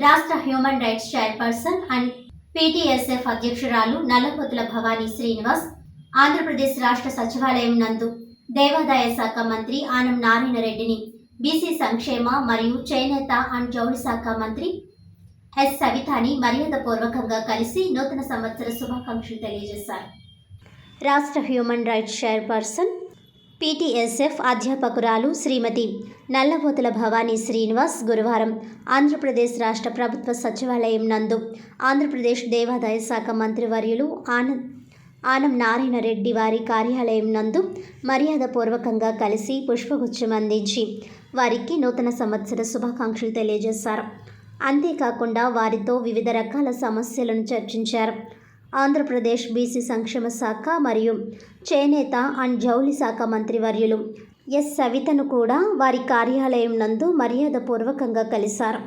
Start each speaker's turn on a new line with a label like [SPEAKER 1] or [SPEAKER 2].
[SPEAKER 1] రాష్ట్ర human rights chairperson and PTSF అధ్యక్షురాలు నల్లపోతుల భవానీ శ్రీనివాస్ ఆంధ్రప్రదేశ్ రాష్ట్ర సచివాలయం నందు దేవాదాయ శాఖ మంత్రి ఆనం నారాయణ రెడ్డిని బీసీ సంక్షేమ మరియు చేనేత అండ్ జౌళి శాఖ మంత్రి ఎస్ సవితాని మర్యాదపూర్వకంగా కలిసి నూతన సంవత్సర శుభాకాంక్షలు తెలియజేశారు. రాష్ట్ర హ్యూమన్ రైట్స్ చైర్పర్సన్ పీటీఎస్ఎఫ్ అధ్యాపకురాలు శ్రీమతి నల్లబోతుల భవానీ శ్రీనివాస్ గురువారం ఆంధ్రప్రదేశ్ రాష్ట్ర ప్రభుత్వ సచివాలయం నందు ఆంధ్రప్రదేశ్ దేవాదాయ శాఖ మంత్రివర్యులు ఆనంద్ ఆనం నారాయణ రెడ్డి వారి కార్యాలయం నందు మర్యాదపూర్వకంగా కలిసి పుష్పగుచ్చం అందించి వారికి నూతన సంవత్సర శుభాకాంక్షలు తెలియజేశారు. అంతేకాకుండా వారితో వివిధ రకాల సమస్యలను చర్చించారు. ఆంధ్రప్రదేశ్ బీసీ సంక్షేమ శాఖ మరియు చేనేత అండ్ జౌలి శాఖ మంత్రివర్యులు ఎస్. సవితను కూడా వారి కార్యాలయం నందు మర్యాదపూర్వకంగా కలిశారు.